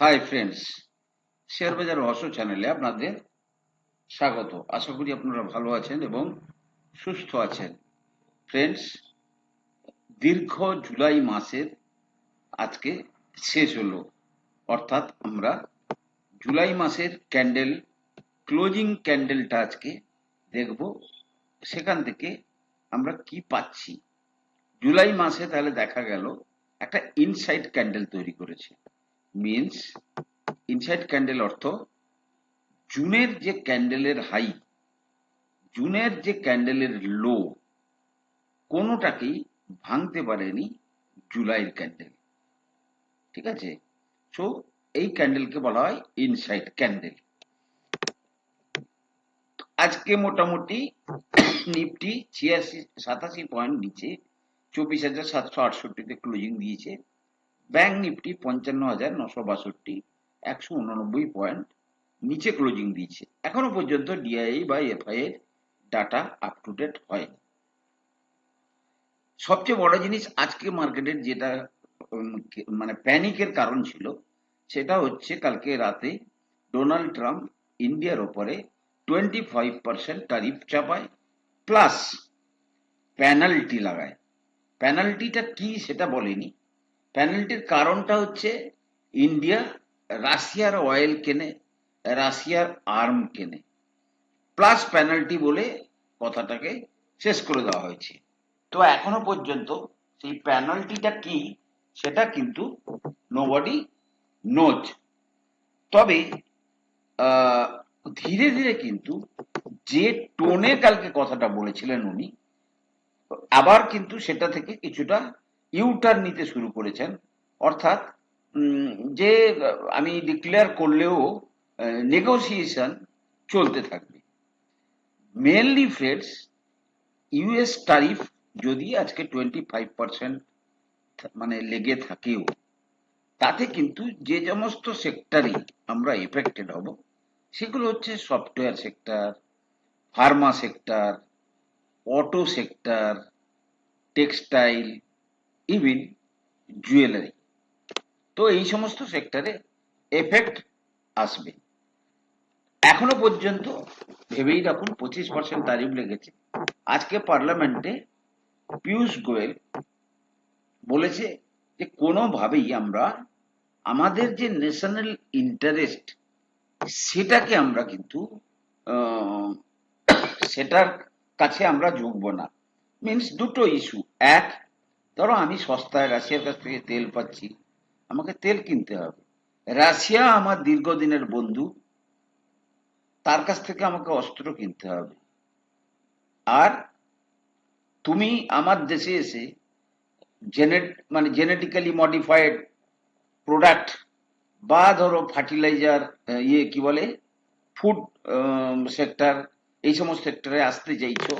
Hi friends share বাজার রহস্য চ্যানেলে আপনাদের স্বাগত। আশা করি আপনারা ভালো আছেন এবং সুস্থ আছেন। ফ্রেন্ডস দীর্ঘ জুলাই মাসের আজকে শেষ হলো। অর্থাৎ আমরা জুলাই মাসের ক্যান্ডেল ক্লোজিং ক্যান্ডেলটা আজকে দেখব। সেখান থেকে আমরা কি পাচ্ছি? জুলাই মাসে তাহলে দেখা গেল একটা ইনসাইড ক্যান্ডেল তৈরি করেছে। মিনস ইনসাইড ক্যান্ডেল অর্থ জুনের যে ক্যান্ডেলের হাই জুনের যে ক্যান্ডেলের লো কোনোটাকেই ভাঙতে পারেনি জুলাইয়ের ক্যান্ডেল ঠিক আছে? সো এই ক্যান্ডেলকে বলা হয় ইনসাইড ক্যান্ডেল আজকে মোটামুটি নিফটি ছিয়াশি, সাতাশি পয়েন্ট নিচে, চব্বিশ হাজার সাতশো আটষট্টিতে ক্লোজিং দিয়েছে। ব্যাংক নিফটি পঞ্চান্ন হাজার নশো বাষট্টি, একশো উননব্বই পয়েন্ট নিচে ক্লোজিং দিয়েছে। এখনও পর্যন্ত ডিআই বা এফআই এর ডাটা আপ টু ডেট হয়নি। সবচেয়ে বড় জিনিস আজকে মার্কেটের যেটা মানে প্যানিকের কারণ ছিল, সেটা হচ্ছে কালকে রাতে ডোনাল্ড ট্রাম্প ইন্ডিয়ার ওপরে টোয়েন্টি ফাইভ পার্সেন্ট ট্যারিফ চাপায় প্লাস পেনাল্টি লাগায়। পেনাল্টিটা কি সেটা বলেনি। পেনাল্টির কারণটা হচ্ছে ইন্ডিয়া রাশিয়ার অয়েল কেনে, রাশিয়ার আর্ম কেনে। প্লাস পেনাল্টি বলে কথাটাকে শেষ করে দেওয়া হয়েছে। তো এখনও পর্যন্ত সেই পেনাল্টিটা কি, সেটা কিন্তু নোবডি নোজ তবে ধীরে ধীরে কিন্তু যে টোনে কালকে কথাটা বলেছিলেন উনি, আবার কিন্তু সেটা থেকে কিছুটা ইউটার্ন নিতে শুরু করেছেন। অর্থাৎ যে, আমি ডিক্লেয়ার করলেও নেগোসিয়েশন চলতে থাকবে। মেনলি ফ্রেডস ইউএস ট্যারিফ যদি আজকে টোয়েন্টি ফাইভ পার্সেন্ট মানে লেগে থাকেও, তাতে কিন্তু যে সমস্ত সেক্টরে আমরা এফেক্টেড হব, সেগুলো হচ্ছে software sector pharma sector auto sector textile even jewellery তো এই সমস্ত সেক্টরে এফেক্ট আসবে। এখনও পর্যন্ত ভেবেই রাখুন, পঁচিশ পার্সেন্ট তারিফ লেগেছে। আজকে পার্লামেন্টে পীয়ূষ গোয়েল বলেছে যে, কোনোভাবেই আমরা আমাদের যে ন্যাশনাল ইন্টারেস্ট সেটাকে আমরা কিন্তু সেটার কাছে আমরা ঝুঁকবো না। মিনস দুটো ইস্যু এক ধরো আমি সস্তায় রাশিয়ার কাছ থেকে তেল পাচ্ছি, আমাকে তেল কিনতে হবে। রাশিয়া আমার দীর্ঘদিনের বন্ধু, তার কাছ থেকে আমাকে অস্ত্র কিনতে হবে। আর তুমি আমার দেশে এসে জেনেট মানে জেনেটিক্যালি মডিফাইড প্রোডাক্ট বা ধরো ফার্টিলাইজার ইয়ে কি বলে ফুড সেক্টর এই সমস্ত সেক্টরে আসতে চাইছো,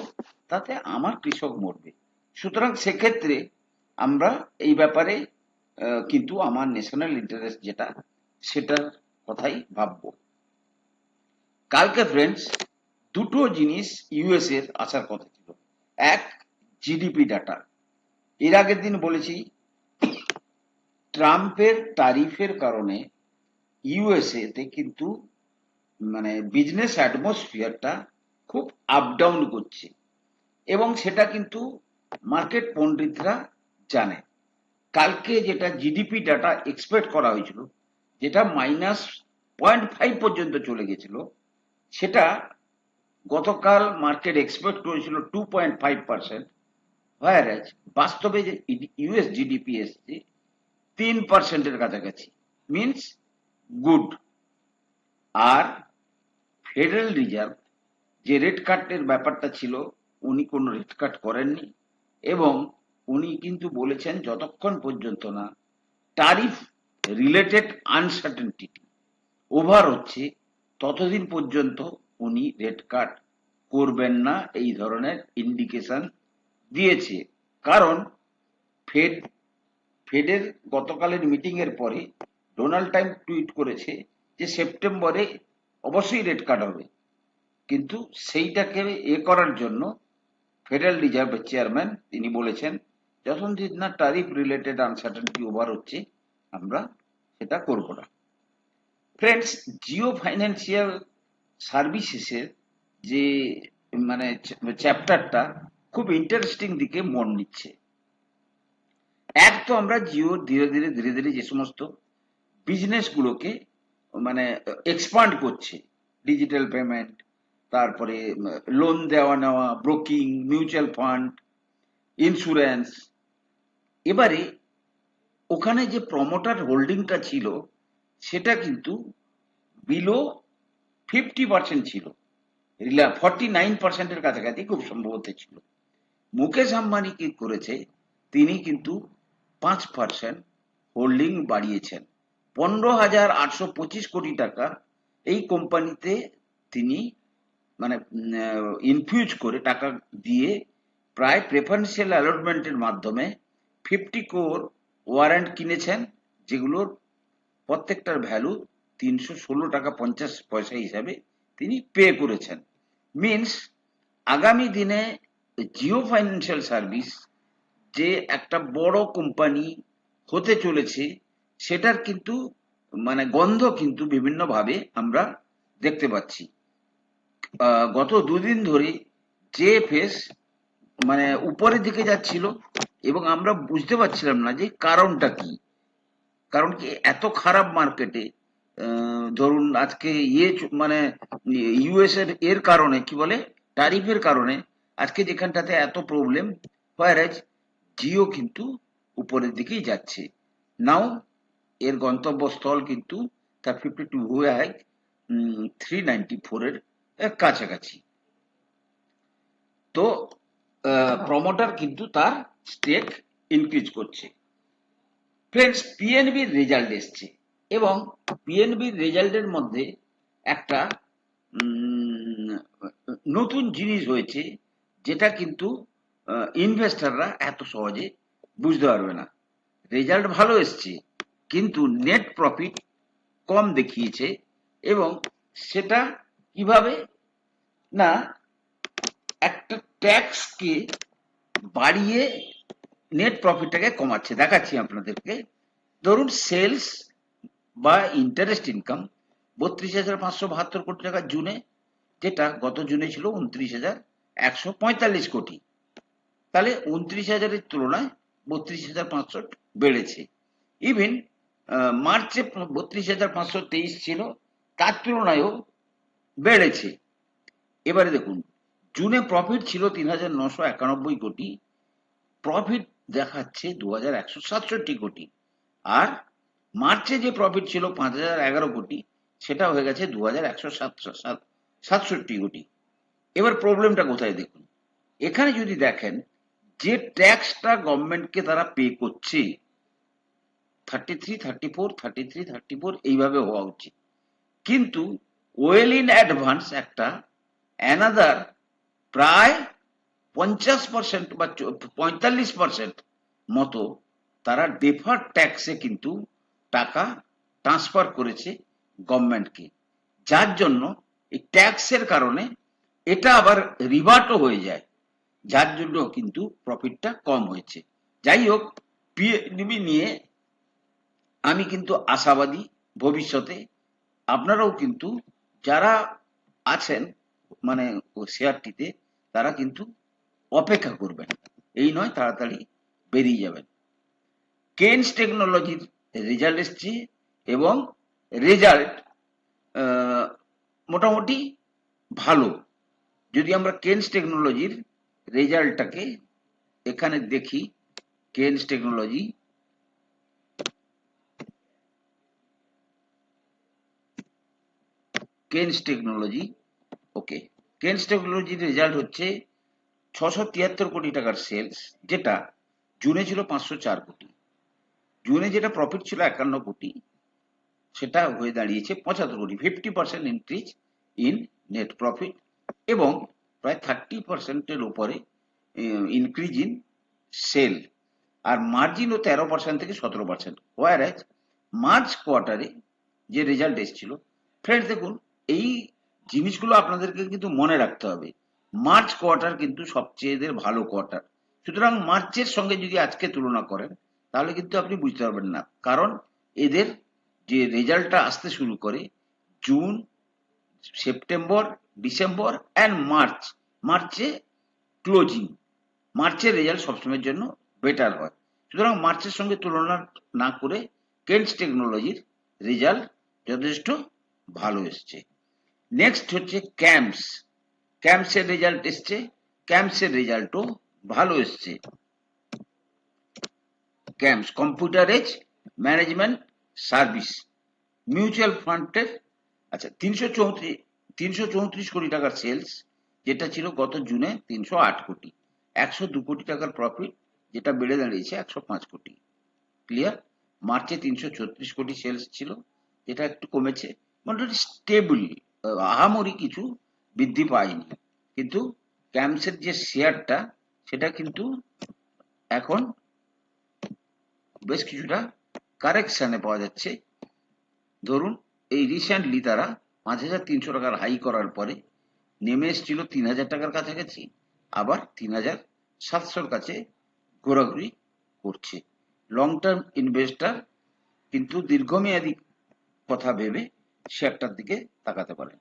তাতে আমার কৃষক মরবে। সুতরাং সেক্ষেত্রে আমরা এই ব্যাপারে কিন্তু আমার ন্যাশনাল ইন্টারেস্ট যেটা, সেটার কথাই ভাববো। কালকে ফ্রেন্ডস দুটো জিনিস ইউএস এর আসার কথা ছিল। এক জিডিপি ডাটা এর আগের দিন বলেছি, ট্রাম্পের তারিফের কারণে ইউএসএ তে কিন্তু মানে বিজনেস অ্যাটমসফিয়ারটা খুব আপ ডাউন করছে। এবং সেটা কিন্তু মার্কেট পণ্ডিতরা জানে। কালকে যেটা জিডিপি ডাটা এক্সপেক্ট করা হয়েছিল, যেটা মাইনাস পয়েন্ট ফাইভ পর্যন্ত চলে গেছিল, সেটা গতকাল মার্কেট এক্সপেক্ট করেছিল two point five percent whereas বাস্তবে যে ইউএস জিডিপি এসছে তিন পার্সেন্টের কাছাকাছি মিনস গুড আর ফেডারেল রিজার্ভ যে রেট কাটের ব্যাপারটা ছিল, উনি কোনো রেট কাট করেননি, এবং উনি কিন্তু বলেছেন যতক্ষণ পর্যন্ত না টারিফ রিলেটেড আনসার্টেনটি ওভার হচ্ছে, ততদিন পর্যন্ত উনি রেড কাট করবেন না এই ধরনের ইন্ডিকেশন দিয়েছে। কারণ ফেড ফেডের গতকালের মিটিং এর পরে ডোনাল্ড টাইম টুইট করেছে যে সেপ্টেম্বরে অবশ্যই রেড কাট হবে। কিন্তু সেইটাকে এ করার জন্য ফেডারেল রিজার্ভের চেয়ারম্যান তিনি বলেছেন যতদিন না ট্যারিফ রিলেটেড আনসার্টেনটি ওভার হচ্ছে, আমরা সেটা করব না। ফ্রেন্ডস জিও ফাইন্যান্সিয়াল সার্ভিসেসের যে মানে চ্যাপ্টারটা খুব ইন্টারেস্টিং দিকে মন নিচ্ছে এক তো আমরা জিও ধীরে ধীরে ধীরে ধীরে যে সমস্ত বিজনেসগুলোকে মানে এক্সপান্ড করছে। ডিজিটাল পেমেন্ট তারপরে লোন দেওয়া নেওয়া ব্রোকিং মিউচুয়াল ফান্ড ইন্স্যুরেন্স এবারে ওখানে যে প্রমোটার হোল্ডিংটা ছিল, সেটা কিন্তু বিলো ফিফটি পার্সেন্ট ছিল। ফর্টি নাইন পার্সেন্টের কাছাকাছি খুব সম্ভবত ছিল। মুকেশ আম্বানি কি করেছে, তিনি কিন্তু পাঁচ পার্সেন্ট হোল্ডিং বাড়িয়েছেন। পনেরো হাজার আটশো পঁচিশ কোটি টাকা এই কোম্পানিতে তিনি মানে ইনফিউজ করে টাকা দিয়ে প্রায় প্রেফারেন্সিয়াল অ্যালটমেন্টের মাধ্যমে ফিফটি কোর ওয়ারেন্ট কিনেছেন, যেগুলোর প্রত্যেকটার ভ্যালু তিনশো ষোলো টাকা পঞ্চাশ পয়সা হিসাবে তিনি পে করেছেন। মিনস, আগামী দিনে জিও ফাইন্যান্সিয়াল সার্ভিস যে একটা বড় কোম্পানি হতে চলেছে, সেটার কিন্তু মানে গন্ধ কিন্তু বিভিন্নভাবে আমরা দেখতে পাচ্ছি। গত দুদিন ধরে যে ফেস মানে উপরের দিকে যাচ্ছিল এবং আমরা বুঝতে পারছিলাম না যে কারণটা কি। কারণ কি এত খারাপ মার্কেটে ধরুন আজকে ইয়ে মানে ইউএস এর এর কারণে, কি বলে, ট্যারিফের কারণে আজকে যেখানটাতে এত প্রবলেম, হোয়ারাজ, জিও কিন্তু উপরের দিকেই যাচ্ছে। নাও, এর গন্তব্যস্থল কিন্তু তার ফিফটি টু হয়ে থ্রি নাইনটি ফোরের কাছাকাছি। তো প্রমোটার কিন্তু তার স্টেক ইনক্রিজ করছে। ফ্রেন্ডস পিএনবির রেজাল্ট এসছে এবং পিএনবির রেজাল্টের মধ্যে একটা নতুন জিনিস হয়েছে যেটা কিন্তু ইনভেস্টররা এত সহজে বুঝতে পারবে না। রেজাল্ট ভালো এসছে, কিন্তু নেট প্রফিট কম দেখিয়েছে এবং সেটা কীভাবে? না, একটা ট্যাক্সকে বাড়িয়ে নেট প্রফিটটাকে কমাচ্ছে। দেখাচ্ছি আপনাদেরকে। ধরুন সেলস বা ইন্টারেস্ট ইনকাম বত্রিশ হাজার পাঁচশো বাহাত্তর কোটি টাকা জুনে, যেটা গত জুনে ছিল উনত্রিশ হাজার একশো পঁয়তাল্লিশ কোটি। তাহলে উনত্রিশ হাজারের তুলনায় বত্রিশ হাজার পাঁচশো বেড়েছে। ইভেন মার্চে বত্রিশ হাজার পাঁচশো তেইশ ছিল, তার তুলনায়ও বেড়েছে। এবারে দেখুন, জুনে প্রফিট ছিল তিন হাজার নশো একানব্বই কোটি। প্রফিট দেখাচ্ছে দু হাজার একশো সাতষট্টি কোটি। আর মার্চে যে প্রফিট ছিল পাঁচ হাজার এগারো কোটি, সেটা হয়ে গেছে দু হাজার একশো সাতষট্টি কোটি। এবার প্রবলেমটা কোথায় দেখুন? এখানে যদি দেখেন, যে ট্যাক্সটা গভর্নমেন্টকে তারা পে করছে thirty three thirty four thirty three thirty four এইভাবে হওয়া উচিত। কিন্তু ওয়েল ইন অ্যাডভান্স একটা অ্যানাদার প্রায় পঞ্চাশ পার্সেন্ট বা পঁয়তাল্লিশ পার্সেন্ট মতো তারা ডেফার ট্যাক্সে কিন্তু টাকা ট্রান্সফার করেছে গভর্নমেন্টকে যার জন্য এই ট্যাক্সের কারণে এটা আবার রিভার্টও হয়ে যায়। যার জন্য কিন্তু প্রফিটটা কম হয়েছে। যাই হোক পিএনবি নিয়ে আমি কিন্তু আশাবাদী ভবিষ্যতে আপনারাও কিন্তু যারা আছেন মানে শেয়ারটিতে তারা কিন্তু অপেক্ষা করবেন। এই নয়, তাড়াতাড়ি বেরিয়ে যাবেন। কেন্স টেকনোলজির রেজাল্ট এসছে এবং রেজাল্ট মোটামুটি ভালো। যদি আমরা কেন্স টেকনোলজির রেজাল্টটাকে এখানে দেখি, কেন্স টেকনোলজি কেন্স টেকনোলজি, ওকে, কেন্স টেকনোলজির রেজাল্ট হচ্ছে ছশো তিয়াত্তর কোটি টাকার সেলস যেটা জুনে ছিল পাঁচশো চার কোটি। জুনে যেটা প্রফিট ছিল একান্ন কোটি, সেটা হয়ে দাঁড়িয়েছে পঁচাত্তর কোটি fifty percent increase in net profit এবং প্রায় থার্টি পার্সেন্টের উপরে ইনক্রিজ ইন সেল আর মার্জিনও তেরো পার্সেন্ট থেকে সতেরো পার্সেন্ট হোয়ার মার্চ কোয়ার্টারে যে রেজাল্ট এসেছিল ফ্রেন্ডস দেখুন, এই জিনিসগুলো আপনাদেরকে কিন্তু মনে রাখতে হবে। মার্চ কোয়ার্টার কিন্তু সবচেয়ে ভালো কোয়ার্টার সুতরাং মার্চের সঙ্গে যদি আজকে তুলনা করেন, তাহলে কিন্তু আপনি বুঝতে পারবেন না। কারণ এদের যে রেজাল্টটা আসতে শুরু করে June September December and March মার্চে ক্লোজিং মার্চের রেজাল্ট সবসময়ের জন্য বেটার হয়। সুতরাং মার্চের সঙ্গে তুলনা না করে কেন্স টেকনোলজির রেজাল্ট যথেষ্ট ভালো এসছে। নেক্সট হচ্ছে ক্যাম্পস ক্যাম্পসের রেজাল্ট এসছে, ক্যাম্পসের রেজাল্টও ভালো এসছে। CAMS, computer age management service, mutual ফান্ডের আচ্ছা তিনশো চৌত্রিশ তিনশো চৌত্রিশ কোটি টাকার সেলস, যেটা ছিল গত জুনে তিনশো আট কোটি। একশো দু কোটি টাকার প্রফিট যেটা বেড়ে দাঁড়িয়েছে একশো পাঁচ কোটি। ক্লিয়ার মার্চে তিনশো ছত্রিশ কোটি সেলস ছিল, যেটা একটু কমেছে। মোটামুটি স্টেবল আহামরি কিছু বৃদ্ধি পায়নি। কিন্তু ক্যাম্পসের যে শেয়ারটা, সেটা কিন্তু এখন বেশ কিছুটা কারেকশানে পাওয়া যাচ্ছে। ধরুন, এই রিসেন্টলি তারা পাঁচ হাজার তিনশো টাকার হাই করার পরে নেমে এসেছিল তিন হাজার টাকার কাছাকাছি, আবার তিন হাজার সাতশোর কাছে ঘোরাঘুরি করছে। লং টার্ম ইনভেস্টার কিন্তু দীর্ঘমেয়াদী কথা ভেবে শেয়ারটার দিকে তাকাতে পারেন।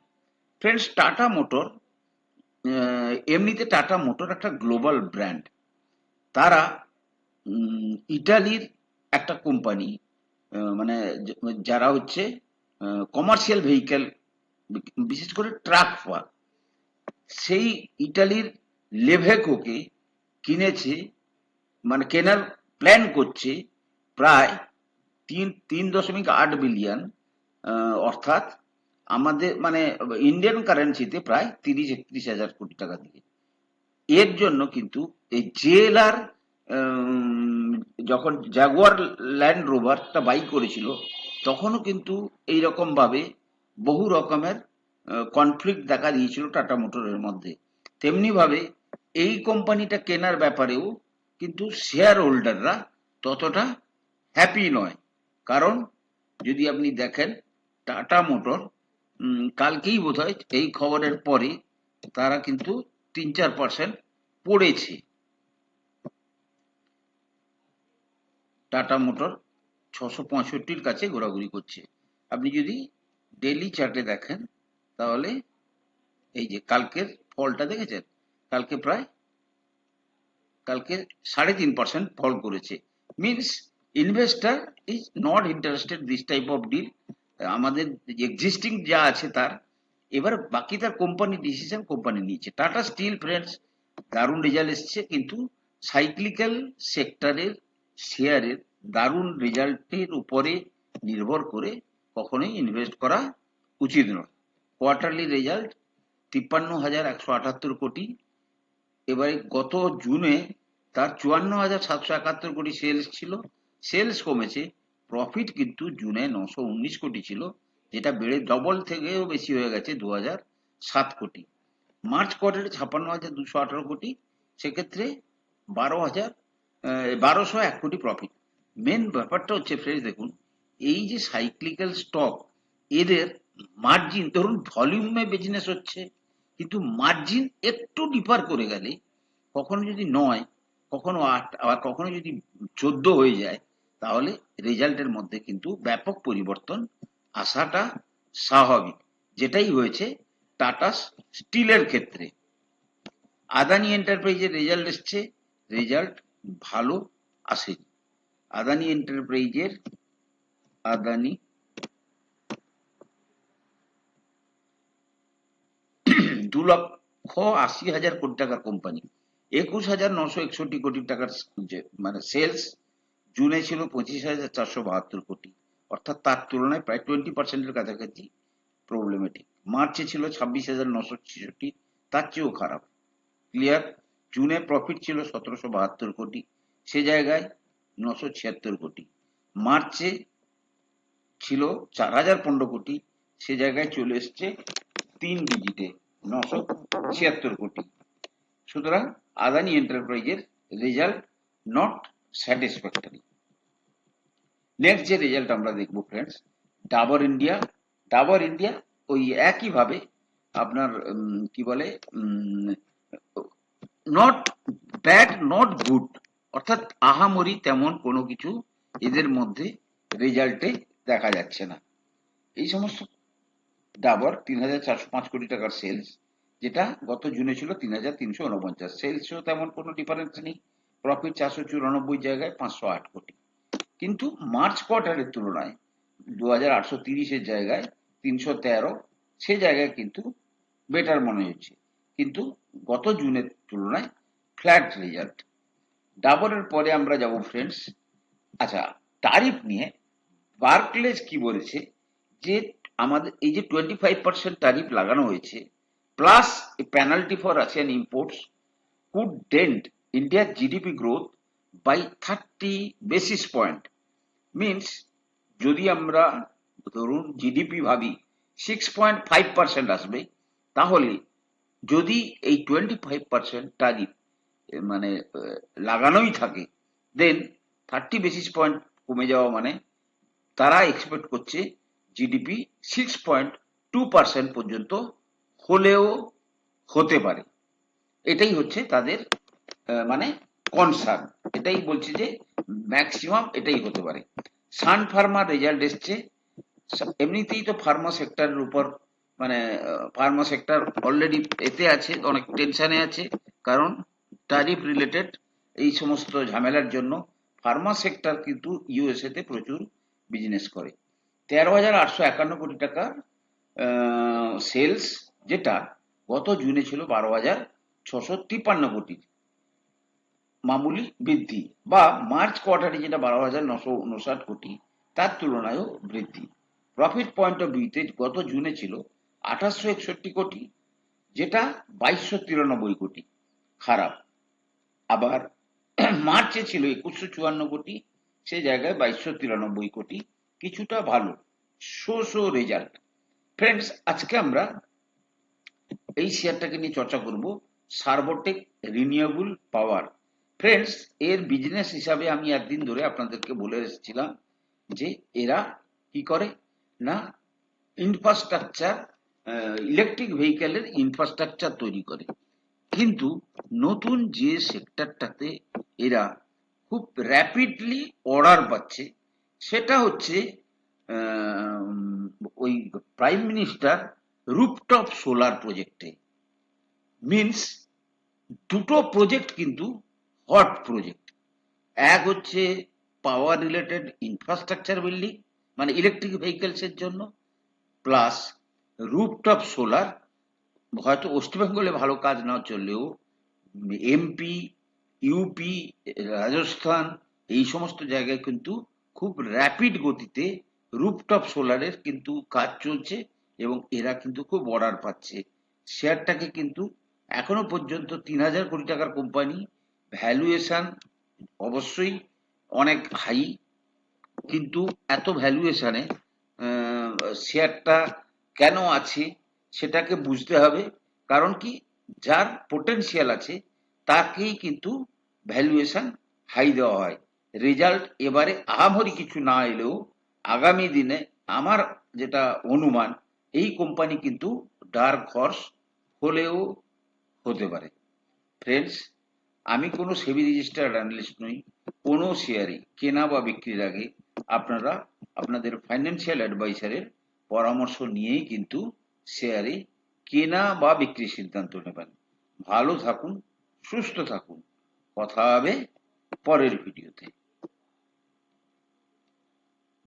ফ্রেন্ডস টাটা মোটর এমনিতে টাটা মোটর একটা গ্লোবাল ব্র্যান্ড তারা ইটালির একটা কোম্পানি মানে যারা হচ্ছে কমার্শিয়াল ভেহিক্যাল বিশেষ করে ট্রাক সেই ইটালির লেভেকোকে কিনেছে মানে কেনার প্ল্যান করছে প্রায় তিন তিন দশমিক আট বিলিয়ন অর্থাৎ আমাদের মানে ইন্ডিয়ান কারেন্সিতে প্রায় তিরিশ, একত্রিশ হাজার কোটি টাকা দিয়ে এর জন্য কিন্তু এই জেএলআর যখন জাগুয়ার ল্যান্ড রোভারটা বাই করেছিল, তখনও কিন্তু এই রকম ভাবে বহু রকমের কনফ্লিক্ট দেখা দিয়েছিল টাটা মোটরের মধ্যে। তেমনিভাবে এই কোম্পানিটা কেনার ব্যাপারেও কিন্তু শেয়ার হোল্ডাররা ততটা হ্যাপি নয়। কারণ, যদি আপনি দেখেন টাটা মোটর কালকেই বোধ এই খবরের পরে তারা কিন্তু তিন চার পার্সেন্ট পড়েছে। টাটা মোটর ছশো পঁয়ষট্টির কাছে ঘোরাঘুরি করছে। আপনি যদি ডেলি চার্টে দেখেন, তাহলে এই যে কালকের ফলটা দেখেছেন? কালকে প্রায়, কালকে সাড়ে তিন পার্সেন্ট ফল করেছে। Means investor is not interested this type of deal আমাদের এক্সিস্টিং যা আছে তার, এবার বাকি তার কোম্পানি ডিসিশন কোম্পানি নিয়েছে। টাটা স্টিল ফ্রেন্ডস দারুণ রেজাল্ট এসছে, কিন্তু সাইক্লিক্যাল সেক্টরের শেয়ারের দারুণ রেজাল্টের উপরে নির্ভর করে কখনোই ইনভেস্ট করা উচিত নয়। কোয়ার্টারলি রেজাল্ট তিপ্পান্ন হাজার একশো আটাত্তর কোটি। এবারে গত জুনে তার চুয়ান্ন হাজার সাতশো একাত্তর কোটি সেলস ছিল। সেলস কমেছে। প্রফিট কিন্তু জুনে নশো উনিশ কোটি ছিল, যেটা বেড়ে ডবল থেকেও বেশি হয়ে গেছে দু হাজার সাত কোটি। মার্চ কোয়ার্টারে ছাপ্পান্ন হাজার দুশো আঠারো কোটি, সেক্ষেত্রে বারো হাজার বারোশো এক কোটি প্রফিট মেন ব্যাপারটা হচ্ছে ফ্রেন্ডস দেখুন, এই যে সাইক্লিক্যাল স্টক এদের মার্জিন ধরুন ভলিউমে বিজনেস হচ্ছে, কিন্তু মার্জিন একটু ডিপার করে গেলে, কখনো যদি নয়, কখনো আট, আবার কখনো যদি চোদ্দ হয়ে যায় তাহলে রেজাল্টের মধ্যে কিন্তু ব্যাপক পরিবর্তন আসাটা স্বাভাবিক। যেটাই হয়েছে টাটা স্টিলের ক্ষেত্রে। আদানি এন্টারপ্রাইজের রেজাল্ট এসছে রেজাল্ট ভালো আসেনি। আদানি এন্টারপ্রাইজের, আদানি দু লক্ষ আশি হাজার কোটি টাকার কোম্পানি একুশ হাজার নশো একষট্টি কোটি টাকার মানে সেলস জুনে ছিল পঁচিশ হাজার চারশো বাহাত্তর কোটি। অর্থাৎ তার তুলনায় প্রায় টোয়েন্টি পার্সেন্টের কাছাকাছি প্রবলেমেটিক মার্চে ছিল ছাব্বিশ হাজার নশো ছেষট্টি, তার চেয়েও খারাপ। ক্লিয়ার জুনে প্রফিট ছিল সতেরোশো বাহাত্তর কোটি, সে জায়গায় নশো ছিয়াত্তর কোটি। মার্চে ছিল চার হাজার পনেরো কোটি, সে জায়গায় চলে এসছে তিন ডিজিটে নশো ছিয়াত্তর কোটি। সুতরাং আদানি এন্টারপ্রাইজের রেজাল্ট নট স্যাটিসফ্যাক্টরি নেক্সট যে রেজাল্ট আমরা দেখব friends Dabur India Dabur India ওই একইভাবে আপনার কি বলে নট ব্যাড নট গুড অর্থাৎ আহামরি তেমন কোনো কিছু এদের মধ্যে রেজাল্টে দেখা যাচ্ছে না। এই সমস্ত ডাবর তিন হাজার চারশো পাঁচ কোটি টাকার সেলস যেটা গত জুনে ছিল তিন হাজার তিনশো উনপঞ্চাশ। সেলসও তেমন কোনো ডিফারেন্স নেই। প্রফিট চারশো চুরানব্বই জায়গায় পাঁচশো আট কোটি। কিন্তু মার্চ কোয়ার্টারের তুলনায় দু হাজার আটশো তিরিশের জায়গায় তিনশো তেরো, সে জায়গায় কিন্তু বেটার মনে হচ্ছে। কিন্তু গত জুনের তুলনায় ফ্ল্যাট রেজাল্ট। ডাবরের পরে আমরা যাব ফ্রেন্ডস। আচ্ছা তারিফ নিয়ে বার্কলেজ কি বলেছে যে আমাদের এই যে টোয়েন্টি ফাইভ পার্সেন্ট তারিফ লাগানো হয়েছে, plus penalty for Russian imports could dent ইন্ডিয়ার GDP growth by thirty basis point means যদি আমরা ধরুন জিডিপি ভাবি সিক্স পয়েন্ট ফাইভ পার্সেন্ট আসবে, তাহলে যদি এই টোয়েন্টি ফাইভ পার্সেন্ট তারিফ মানে লাগানোই থাকে দেন থার্টি বেসিস পয়েন্ট কমে যাওয়া মানে তারা এক্সপেক্ট করছে GDP six point two percent পর্যন্ত হলেও হতে পারে। এটাই হচ্ছে তাদের মানে কনসার্ন এটাই বলছে যে ম্যাক্সিমাম এটাই হতে পারে। সান ফার্মার রেজাল্ট এসছে এমনিতেই তো ফার্মা সেক্টরের উপর মানে ফার্মা সেক্টর অলরেডি এতে আছে, অনেক টেনশনে আছে, কারণ ট্যারিফ রিলেটেড এই সমস্ত ঝামেলার জন্য ফার্মা সেক্টর কিন্তু ইউএসএ তে প্রচুর বিজনেস করে। তেরো হাজার আটশো একান্ন কোটি টাকার সেলস যেটা গত জুনে ছিল বারো হাজার ছশো তিপ্পান্ন কোটি। মামুলি বৃদ্ধি বা মার্চ কোয়ার্টারে যেটা বারো হাজার নশো উনষাট কোটি, তার তুলনায়ও বৃদ্ধি। প্রফিট পয়েন্ট অফ ভিউতে গত জুনে ছিল আঠাশশো একষট্টি কোটি, যেটা বাইশশো তিরানব্বই কোটি। খারাপ। আবার মার্চে ছিল একুশশো চুয়ান্ন কোটি, সে জায়গায় বাইশশো তিরানব্বই কোটি। কিছুটা ভালো। শো শো রেজাল্ট ফ্রেন্ডস আজকে আমরা এই শেয়ারটাকে নিয়ে চর্চা করব সার্বোটেক রিনিউয়েবল পাওয়ার ফ্রেন্ডস এর বিজনেস হিসাবে আমি একদিন ধরে আপনাদেরকে বলে এসেছিলাম যে এরা কি করে? না ইনফ্রাস্ট্রাকচার ইলেকট্রিক ভেহিক্যালের ইনফ্রাস্ট্রাকচার তৈরি করে। কিন্তু নতুন যে সেক্টরটাতে এরা খুব র্যাপিডলি অর্ডার পাচ্ছে, সেটা হচ্ছে ওই প্রাইম মিনিস্টার রুপটপ সোলার প্রজেক্টে মিনস দুটো প্রজেক্ট কিন্তু হট প্রজেক্ট এক হচ্ছে পাওয়ার রিলেটেড ইনফ্রাস্ট্রাকচার বিল্ডিং মানে ইলেকট্রিক ভেহিকেলস এর জন্য প্লাস রুপটপ সোলার হয়তো ওয়েস্ট বেঙ্গলে ভালো কাজ না চললেও এমপি ইউপি রাজস্থান, এই সমস্ত জায়গায় কিন্তু খুব র্যাপিড গতিতে রুপটপ সোলারের কিন্তু কাজ চলছে এবং এরা কিন্তু খুব অর্ডার পাচ্ছে। শেয়ারটাকে কিন্তু এখনও পর্যন্ত তিন হাজার কোটি টাকার কোম্পানি ভ্যালুয়েশন অবশ্যই অনেক হাই কিন্তু এত ভ্যালুয়েশনে শেয়ারটা কেন আছে সেটাকে বুঝতে হবে। কারণ কি, যার পোটেনশিয়াল আছে, তাকেই কিন্তু ভ্যালুয়েশন হাই দেওয়া হয়। রেজাল্ট এবারে আহামরি কিছু না এলেও আগামী দিনে আমার যেটা অনুমান, এই কোম্পানি কিন্তু ডার্ক হর্স হলেও হতে পারে। ফ্রেন্ডস আমি কোনো সেবি রেজিস্টার্ড অ্যানালিস্ট নই, কোনো শেয়ারে কেনা বা বিক্রির আগে আপনারা আপনাদের ফাইন্যান্সিয়াল অ্যাডভাইসারের পরামর্শ নিয়েই কিন্তু শেয়ারে কেনা বা বিক্রির সিদ্ধান্ত নেবেন। ভালো থাকুন, সুস্থ থাকুন। কথা হবে পরের ভিডিওতে